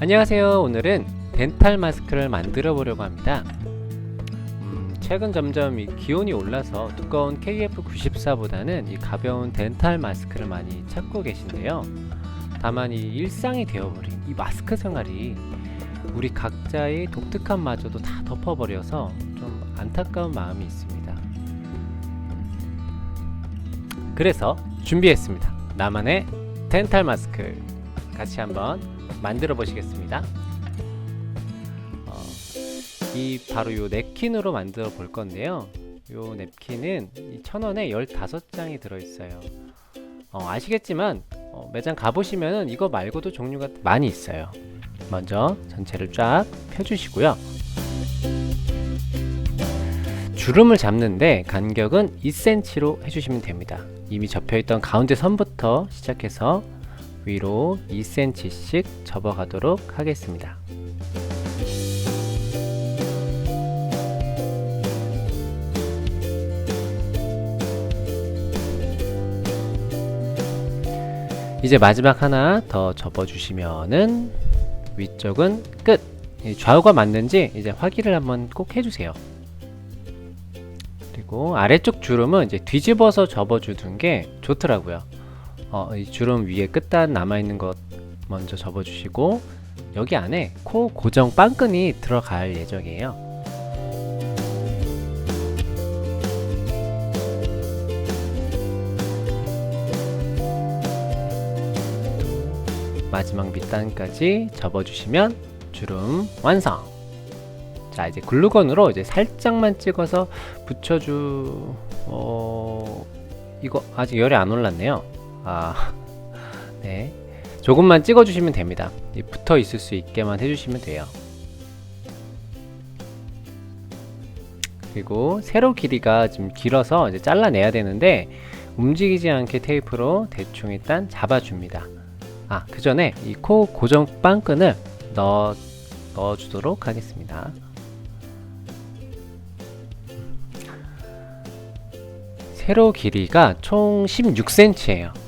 안녕하세요. 오늘은 덴탈 마스크를 만들어 보려고 합니다. 음, 최근 점점 이 기온이 올라서 두꺼운 KF94보다는 이 가벼운 덴탈 마스크를 많이 찾고 계신데요. 다만 이 일상이 되어버린 이 마스크 생활이 우리 각자의 독특한 마저도 다 덮어버려서 좀 안타까운 마음이 있습니다. 그래서 준비했습니다. 나만의 덴탈 마스크 같이 한번 만들어 보시겠습니다. 어, 이 바로 요 냅킨으로 만들어 볼 건데요. 요 냅킨은 이 천원에 15장이 들어 있어요. 어, 아시겠지만 어, 매장 가보시면은 이거 말고도 종류가 많이 있어요. 먼저 전체를 쫙 펴주시고요. 주름을 잡는데 간격은 2cm로 해주시면 됩니다. 이미 접혀있던 가운데 선부터 시작해서 위로 2cm씩 접어가도록 하겠습니다. 이제 마지막 하나 더 접어주시면은 위쪽은 끝! 이 좌우가 맞는지 이제 확인을 한번 꼭 해주세요. 그리고 아래쪽 주름은 이제 뒤집어서 접어주는 게 좋더라고요. 어, 이 주름 위에 끝단 남아있는 것 먼저 접어주시고 여기 안에 코 고정 빵끈이 들어갈 예정이에요. 마지막 밑단까지 접어주시면 주름 완성! 자 이제 글루건으로 이제 살짝만 찍어서 붙여주... 어... 이거 아직 열이 안 올랐네요. 아... 네. 조금만 찍어주시면 됩니다. 이 붙어 있을 수 있게만 해주시면 돼요. 그리고 세로 길이가 좀 길어서 이제 잘라내야 되는데 움직이지 않게 테이프로 대충 일단 잡아줍니다. 아, 그 전에 이 코 고정 빵끈을 넣어, 넣어주도록 하겠습니다. 세로 길이가 총 16cm예요.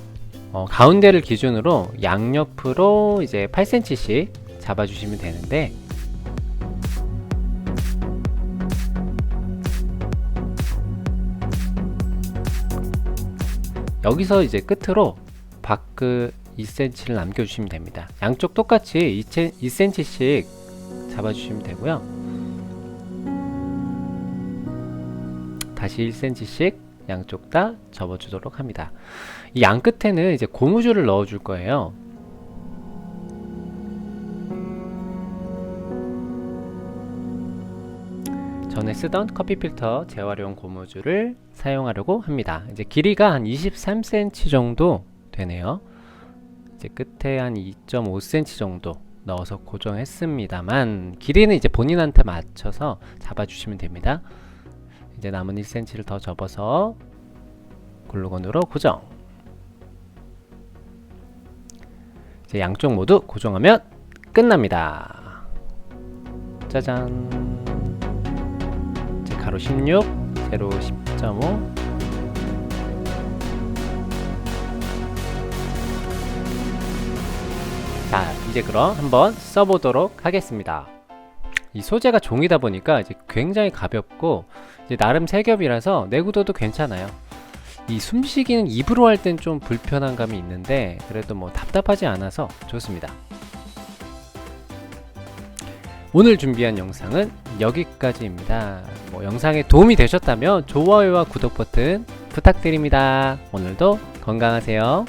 어, 가운데를 기준으로 양옆으로 이제 8cm씩 잡아주시면 되는데 여기서 이제 끝으로 밖 2cm를 남겨주시면 됩니다. 양쪽 똑같이 2cm씩 잡아주시면 되고요. 다시 1cm씩 양쪽 다 접어주도록 합니다. 이 양 끝에는 이제 고무줄을 넣어줄 거예요. 전에 쓰던 커피 필터 재활용 고무줄을 사용하려고 합니다. 이제 길이가 한 23cm 정도 되네요. 이제 끝에 한 2.5cm 정도 넣어서 고정했습니다만 길이는 이제 본인한테 맞춰서 잡아주시면 됩니다. 이제 남은 1cm를 더 접어서 글루건으로 고정. 이제 양쪽 모두 고정하면 끝납니다. 짜잔. 이제 가로 16, 세로 10.5. 자, 이제 그럼 한번 써보도록 하겠습니다. 이 소재가 종이다 보니까 이제 굉장히 가볍고 이제 나름 세겹이라서 내구도도 괜찮아요. 이 숨쉬기는 입으로 할 땐 좀 불편한 감이 있는데 그래도 뭐 답답하지 않아서 좋습니다. 오늘 준비한 영상은 여기까지입니다. 뭐 영상에 도움이 되셨다면 좋아요와 구독 버튼 부탁드립니다. 오늘도 건강하세요.